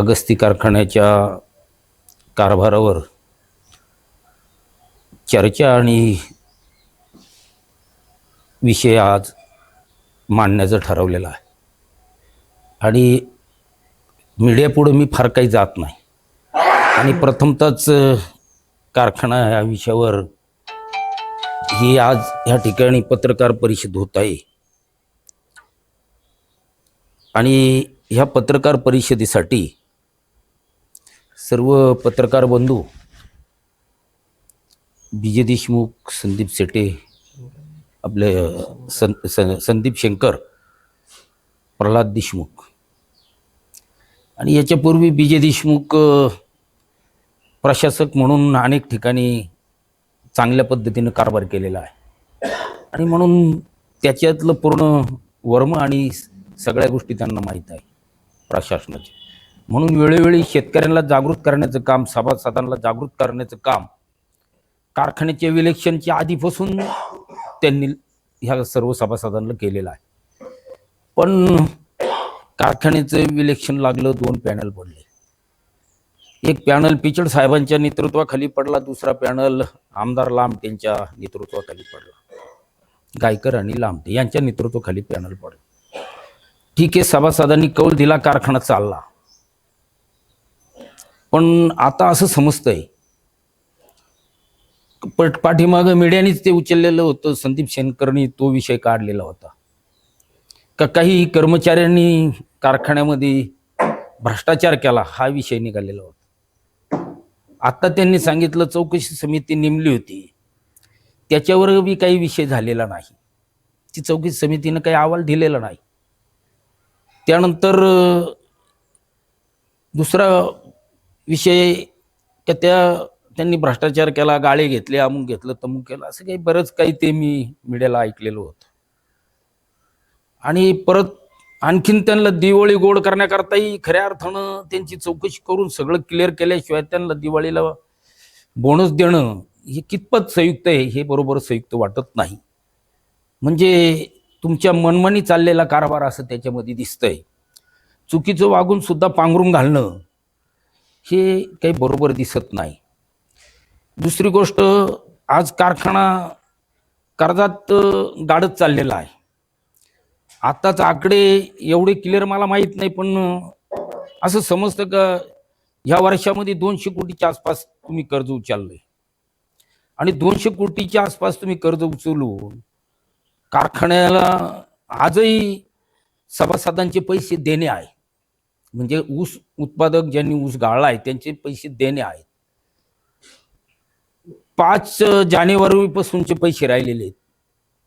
अगस्ती कारखान्याच्या कारभारावर चर्चा आणि विषय आज मांडण्याचं ठरवलेलं आहे. आणि मीडियापुढं मी फार काही जात नाही. आणि प्रथमतच कारखाना या विषयावर ही आज ह्या ठिकाणी पत्रकार परिषद होत आहे. आणि ह्या पत्रकार परिषदेसाठी सर्व पत्रकार बंधू विजय देशमुख संदीप सेटे आपले सं सं- संदीप शंकर प्रल्हाद देशमुख. आणि याच्यापूर्वी विजय देशमुख प्रशासक म्हणून अनेक ठिकाणी चांगल्या पद्धतीनं कारभार केलेला आहे. आणि म्हणून त्याच्यातलं पूर्ण वर्म आणि सगळ्या गोष्टी त्यांना माहीत आहे प्रशासनाचे. म्हणून वेळोवेळी शेतकऱ्यांना जागृत करण्याचं काम सभासदांना जागृत करण्याचं काम कारखान्याच्या विलेक्शनच्या आधीपासून त्यांनी ह्या सर्व सभासदांना केलेलं आहे. पण कारखान्याचं विलेक्शन लागलं दोन पॅनल पडले. एक पॅनल पिचड साहेबांच्या नेतृत्वाखाली पडला दुसरा पॅनल आमदार लामटेंच्या नेतृत्वाखाली पडला. गायकर आणि लामटे यांच्या नेतृत्वाखाली पॅनल पडला. ठीक आहे सभासदांनी कौल दिला कारखाना चालला. पण आता असं समजतंय. पट पाठीमागं मीडियानेच ते उचललेलं होतं संदीप शेनकरनी तो विषय काढलेला होता. का काही कर्मचाऱ्यांनी कारखान्यामध्ये भ्रष्टाचार केला हा विषय निघालेला होता. आता त्यांनी सांगितलं चौकशी समिती नेमली होती. त्याच्यावर बी काही विषय झालेला नाही. ती चौकशी समितीनं काही अहवाल दिलेला नाही. त्यानंतर दुसरा विषय का त्या त्यांनी भ्रष्टाचार केला गाळे घेतले अमुक घेतलं तमुक केलं असं काही बरंच काही ते मी मीडियाला ऐकलेलं होतं. आणि परत आणखीन त्यांना दिवाळी गोड करण्याकरताही खऱ्या अर्थानं त्यांची चौकशी करून सगळं क्लिअर केल्याशिवाय त्यांना दिवाळीला बोनस देणं हे कितपत संयुक्त आहे हे बरोबर संयुक्त वाटत नाही. म्हणजे तुमच्या मनमानी चाललेला कारभार असं त्याच्यामध्ये दिसतंय. चुकीचं वागून सुद्धा पांघरून घालणं हे काही बरोबर दिसत नाही. दुसरी गोष्ट आज कारखाना कर्जात गाडत चाललेला आहे. आत्ताच आकडे एवढे क्लिअर मला माहीत नाही पण असं समजतं का ह्या वर्षामध्ये दोनशे कोटीच्या आसपास तुम्ही कर्ज उचललंय. आणि दोनशे कोटीच्या आसपास तुम्ही कर्ज उचलून कारखान्याला आजही सभासदांचे पैसे देणे आहे. म्हणजे ऊस उत्पादक ज्यांनी ऊस गाळला आहे त्यांचे पैसे देणे आहेत. पाच जानेवारीपासूनचे पैसे राहिलेले आहेत.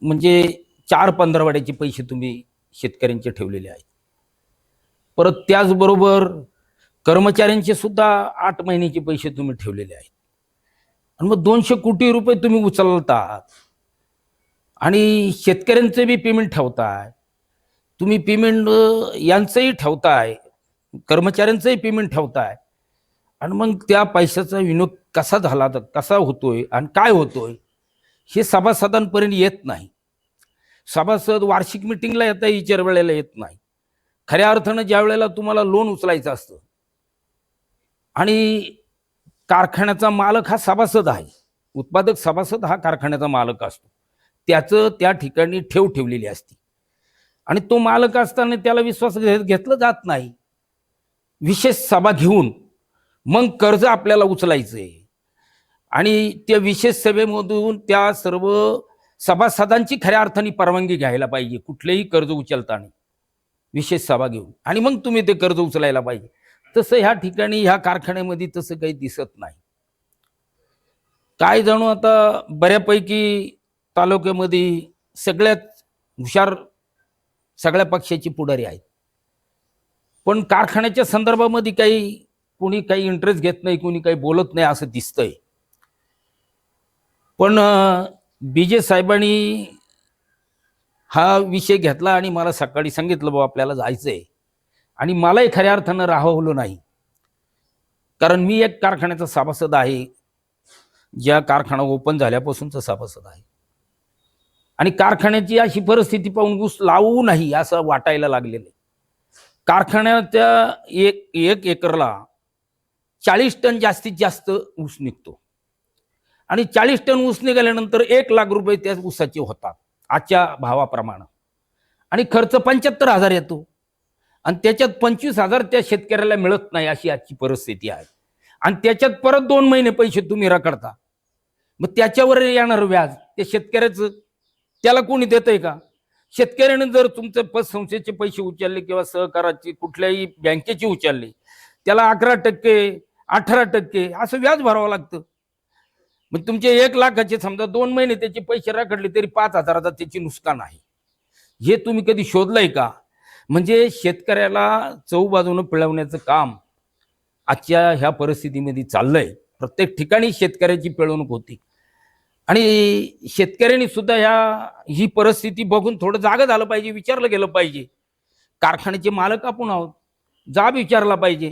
म्हणजे चार पंधरवाड्याचे पैसे तुम्ही शेतकऱ्यांचे ठेवलेले आहेत. परत त्याचबरोबर कर्मचाऱ्यांचे सुद्धा आठ महिन्याचे पैसे तुम्ही ठेवलेले आहेत. आणि मग दोनशे कोटी रुपये तुम्ही उचलतात. आणि शेतकऱ्यांचं बी पेमेंट ठेवताय. तुम्ही पेमेंट यांचंही ठेवताय. कर्मचाऱ्यांचंही पेमेंट ठेवताय. आणि मग त्या पैशाचा विनियोग कसा झाला तर कसा होतोय आणि काय होतोय हे सभासदांपर्यंत येत नाही. सभासद वार्षिक मिटिंगला येता इतर वेळेला येत नाही. खऱ्या अर्थानं ज्या वेळेला तुम्हाला लोन उचलायचं असतं आणि कारखान्याचा मालक हा सभासद आहे उत्पादक सभासद हा कारखान्याचा मालक असतो त्याचं त्या ठिकाणी ठेव ठेवलेली असते. आणि तो मालक असताना त्याला विश्वास घे- घेतलं जात नाही. विशेष सभा घेऊन मग कर्ज आपल्याला उचलायचं आहे आणि त्या विशेष सभेमधून त्या सर्व सभासदांची खऱ्या अर्थाने परवानगी घ्यायला पाहिजे कुठलेही कर्ज उचलताना. विशेष सभा घेऊन. आणि मग तुम्ही ते कर्ज उचलायला पाहिजे. तसं ह्या ठिकाणी ह्या कारखान्यामध्ये तसं काही दिसत नाही. काय जाणू आता बऱ्यापैकी तालुक्यामध्ये सगळ्यात हुशार सगळ्या पक्षाची पुढारी आहेत. पण कारखान्याच्या संदर्भामध्ये काही कोणी काही इंटरेस्ट घेत नाही कोणी काही बोलत नाही असं दिसतंय. पण बी जे साहेबांनी हा विषय घेतला आणि मला सकाळी सांगितलं बाबा आपल्याला जायचंय. आणि मलाही खऱ्या अर्थानं राहवलं नाही. कारण मी एक कारखान्याचा सभासद आहे. ज्या कारखाना ओपन झाल्यापासूनचा सभासद आहे. आणि कारखान्याची अशी परिस्थिती पाहून ऊस लावू नाही असं वाटायला लागलेलं आहे. कारखान्याच्या एक एक एकरला चाळीस टन जास्तीत जास्त ऊस निघतो. आणि चाळीस टन ऊस निघाल्यानंतर एक लाख रुपये त्या ऊसाचे होतात आजच्या भावाप्रमाणे. आणि खर्च पंच्याहत्तर हजार येतो. आणि त्याच्यात पंचवीस हजार त्या शेतकऱ्याला मिळत नाही अशी आजची परिस्थिती आहे. आणि त्याच्यात परत दोन महिने पैसे तुम्ही रखडता मग त्याच्यावर येणार व्याज ते शेतकऱ्याचं त्याला कोणी देतंय का? शेतकऱ्याने जर तुमचे पतसंस्थेचे पैसे उचलले किंवा सहकाराची कुठल्याही बँकेचे उचलले त्याला अकरा टक्के अठरा टक्के असं व्याज भरावं लागतं. मग तुमचे एक लाखाचे समजा दोन महिने त्याचे पैसे राखडले तरी पाच हजाराचा त्याची नुकसान आहे. हे तुम्ही कधी शोधलंय का? म्हणजे शेतकऱ्याला चौबाजूनं पिळवण्याचं काम आजच्या ह्या परिस्थितीमध्ये चाललंय. प्रत्येक ठिकाणी शेतकऱ्याची पिळवणूक होती. आणि शेतकऱ्यांनी सुद्धा ह्या ही परिस्थिती बघून थोडं जागं झालं पाहिजे विचारलं गेलं पाहिजे. कारखान्याचे मालक आपण आहोत जाब विचारला पाहिजे.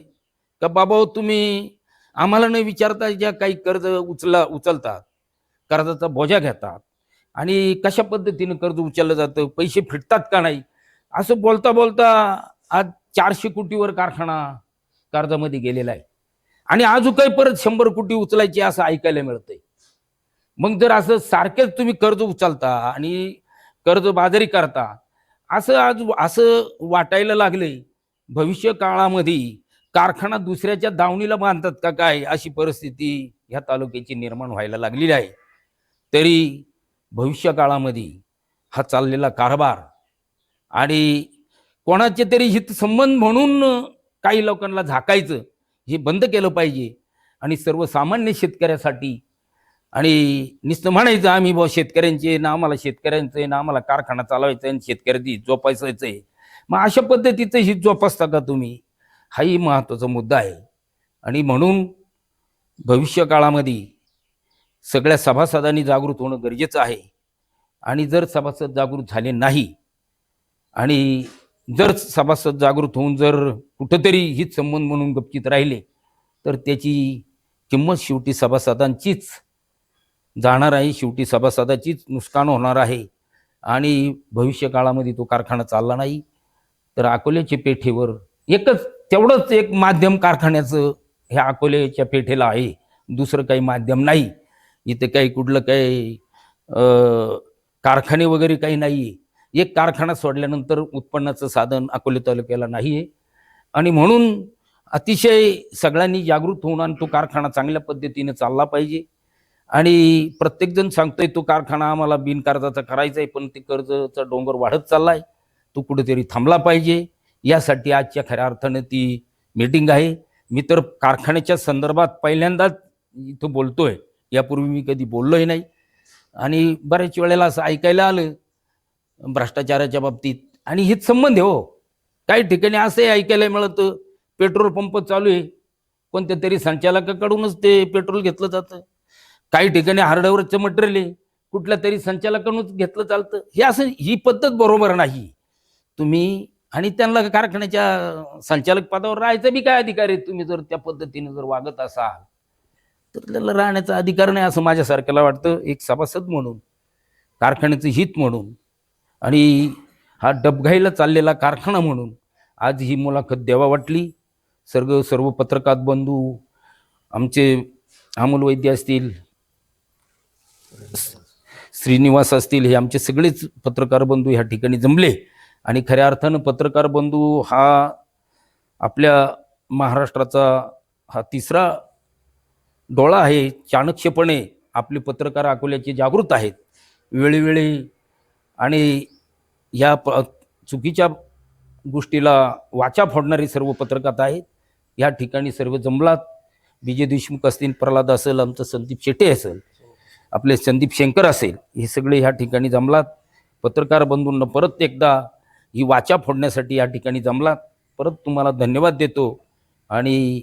का बाबा हो, तुम्ही आम्हाला न विचारता ज्या काही कर्ज उचला उचलतात कर्जाचा बोजा घेतात. आणि कशा पद्धतीनं कर्ज उचललं जातं पैसे फिटतात का नाही? असं बोलता बोलता आज चारशे कोटीवर कारखाना कर्जामध्ये गेलेला आहे. आणि अजून काही परत शंभर कोटी उचलायची असं ऐकायला मिळतंय. मग जर असं सारखेच तुम्ही कर्ज उचलता आणि कर्ज बाजारी करता असं आज असं वाटायला लागले भविष्य काळामध्ये कारखाना दुसऱ्याच्या दावणीला बांधतात का काय अशी परिस्थिती ह्या तालुक्याची निर्माण व्हायला लागलेली आहे. तरी भविष्य काळामध्ये हा चाललेला कारभार आणि कोणाचे तरी हितसंबंध म्हणून काही लोकांना झाकायचं हे बंद केलं पाहिजे आणि सर्वसामान्य शेतकऱ्यासाठी आणि नुसतं म्हणायचं आम्ही बुवा शेतकऱ्यांचे ना आम्हाला शेतकऱ्यांचं आहे ना आम्हाला कारखाना चालवायचा आहे आणि शेतकऱ्याची जोपासायचं आहे मग अशा पद्धतीचं जोपासता का तुम्ही? हाही महत्त्वाचा मुद्दा आहे. आणि म्हणून भविष्य काळामध्ये सगळ्या सभासदांनी जागृत होणं गरजेचं आहे. आणि जर सभासद जागृत झाले नाही आणि जर सभासद जागृत होऊन जर कुठंतरी हित संबंध म्हणून गपचित राहिले तर त्याची किंमत शेवटी सभासदांचीच जाणार आहे. शेवटी सभासदाचीच नुकसान होणार आहे. आणि भविष्य काळामध्ये तो कारखाना चालला नाही. तर अकोल्याच्या पेठेवर एकच तेवढंच एक माध्यम कारखान्याचं ह्या अकोल्याच्या पेठेला आहे. दुसरं काही माध्यम नाही. इथे काही कुठलं काही कारखाने वगैरे काही नाही. आहे एक कारखाना सोडल्यानंतर उत्पन्नाचं साधन अकोले तालुक्याला नाही आहे. आणि म्हणून अतिशय सगळ्यांनी जागृत होऊन आणि तो कारखाना चांगल्या पद्धतीने चालला पाहिजे. आणि प्रत्येकजण सांगतोय तो कारखाना आम्हाला बिनकर्जाचा करायचा आहे पण ते कर्जचा डोंगर वाढत चाललाय. तो कुठेतरी थांबला पाहिजे. यासाठी आजच्या खऱ्या अर्थानं ती मीटिंग आहे. मी तर कारखान्याच्या संदर्भात पहिल्यांदाच इथं बोलतोय. यापूर्वी मी कधी बोललोही नाही. आणि बऱ्याच वेळेला असं ऐकायला आलं भ्रष्टाचाराच्या बाबतीत. आणि हेच संबंध आहे हो. काही ठिकाणी असंही ऐकायला मिळतं पेट्रोल पंप चालू आहे कोणत्या तरी संचालकाकडूनच ते पेट्रोल घेतलं जातं. काही ठिकाणी हार्डवरचं मटेरियल आहे. कुठल्या तरी संचालकाकडूनच घेतलं चालतं. हे असं ही पद्धत बरोबर नाही. तुम्ही आणि त्यांना कारखान्याच्या संचालक पदावर राहायचा बी काय अधिकार आहे? तुम्ही जर त्या पद्धतीने जर वागत असाल तर त्याला राहण्याचा अधिकार नाही असं माझ्यासारख्याला वाटतं. एक सभासद म्हणून कारखान्याचं हित म्हणून आणि हा डबघाईला चाललेला कारखाना म्हणून आज ही मुलाखत द्यावा वाटली. सर्व सर्व पत्रकार बंधू आमचे अमोल वैद्य असतील श्रीनिवास असतील हे आमचे सगळेच पत्रकार बंधू ह्या ठिकाणी जमले. आणि खऱ्या अर्थानं पत्रकार बंधू हा आपल्या महाराष्ट्राचा हा तिसरा डोळा आहे. चाणक्यपणे आपले पत्रकार अकोल्याचे जागृत आहेत. वेळोवेळी आणि या प चुकीच्या गोष्टीला वाचा फोडणारे सर्व पत्रकार आहेत. या ठिकाणी सर्व जमलात. विजय देशमुख असतील प्रल्हाद असेल आमचं संदीप शेट्टे असेल. आपले संदीप शंकर असेल हे सगळे ह्या ठिकाणी जमलात. पत्रकार बंधूंना परत एकदा ही वाचा फोडण्यासाठी या ठिकाणी जमलात. परत तुम्हाला धन्यवाद देतो. आणि